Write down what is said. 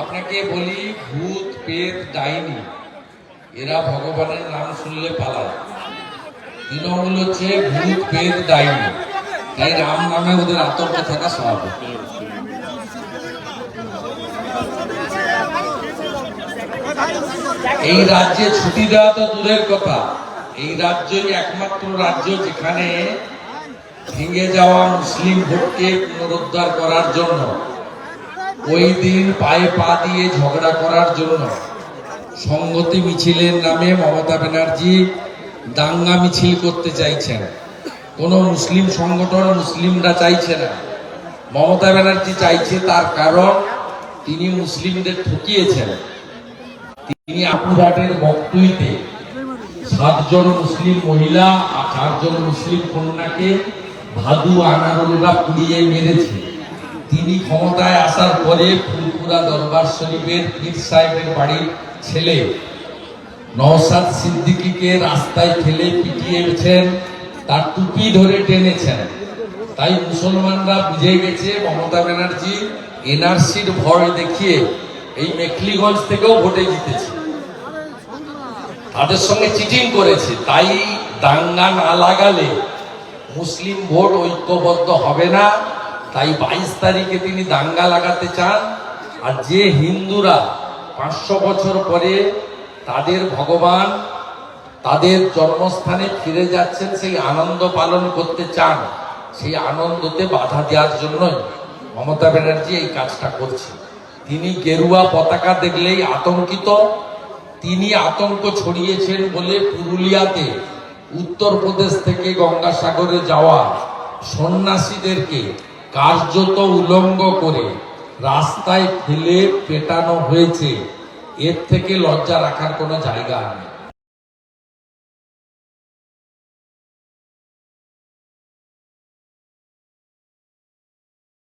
আপনাকে বলি, ভূত পেট ডাইনি, এরা ভগবানের নাম শুনলে পালায়। তৃণমূল হচ্ছে ভূত পেট ডাইনি। তাই রাম নামে ওদের আতঙ্ক থাকা স্বাভাবিক। এই রাজ্যে ছুটি দেওয়া তো দূরের কথা। এই রাজ্যই একমাত্র রাজ্য যেখানে ভেঙে যাওয়া মুসলিম ভোটকে পুনরুদ্ধার করার জন্য ওই দিন পায়ে পা দিয়ে ঝগড়া করার জন্য সংগতি মিছিলের নামে মমতা ব্যানার্জি দাঙ্গা মিছিল করতে চাইছেন। কোনো মুসলিম সংগঠন মুসলিমরা চাইছে না। মমতা ব্যানার্জি চাইছে তার কারণ তিনি মুসলিমদের ঠকিয়েছেন। তিনি আপুরহাটের বক্তুইতে সাতজন মুসলিম মহিলা আর চারজন মুসলিম কন্যাকে ভাদু আনারুলরা পুড়িয়ে মেরেছে। তিনি ক্ষমতায় আসার পরে ফুলপুরা দরবার শরীফের পীর সাহেবের বাড়ির ছেলে নওসাদ সিদ্দিকীকে রাস্তায় ফেলে পিটিয়েছেন তার টুপি ধরে টেনেছেন। তাই মুসলমানরা বুঝে গেছে, মমতা ব্যানার্জি এনআরসির ভয় দেখিয়ে এই মেখলিগঞ্জ থেকেও ভোটে জিতেছে। তাদের সঙ্গে চিটিং করেছে। তাই দাঙ্গা না লাগালে মুসলিম ভোট ঐক্যবদ্ধ হবে না। তাই বাইশ তারিখে তিনি দাঙ্গা লাগাতে চান। আর যে হিন্দুরা পাঁচশো বছর পরে তাদের ভগবান তাদের জন্মস্থানে ফিরে যাচ্ছেন, সেই আনন্দ পালন করতে চান, সেই আনন্দতে বাধা দেওয়ার জন্যই মমতা ব্যানার্জি এই কাজটা করছে তিনি গেরুয়া পতাকা দেখলেই আতঙ্কিত। তিনি আতঙ্ক ছড়িয়েছেন বলে পুরুলিয়াতে উত্তরপ্রদেশ থেকে গঙ্গাসাগরে যাওয়া সন্ন্যাসীদেরকে কার্যত উলঙ্গ করে রাস্তায় ফেলে পেটানো হয়েছে। এর থেকে লজ্জা রাখার কোনো জায়গা নেই।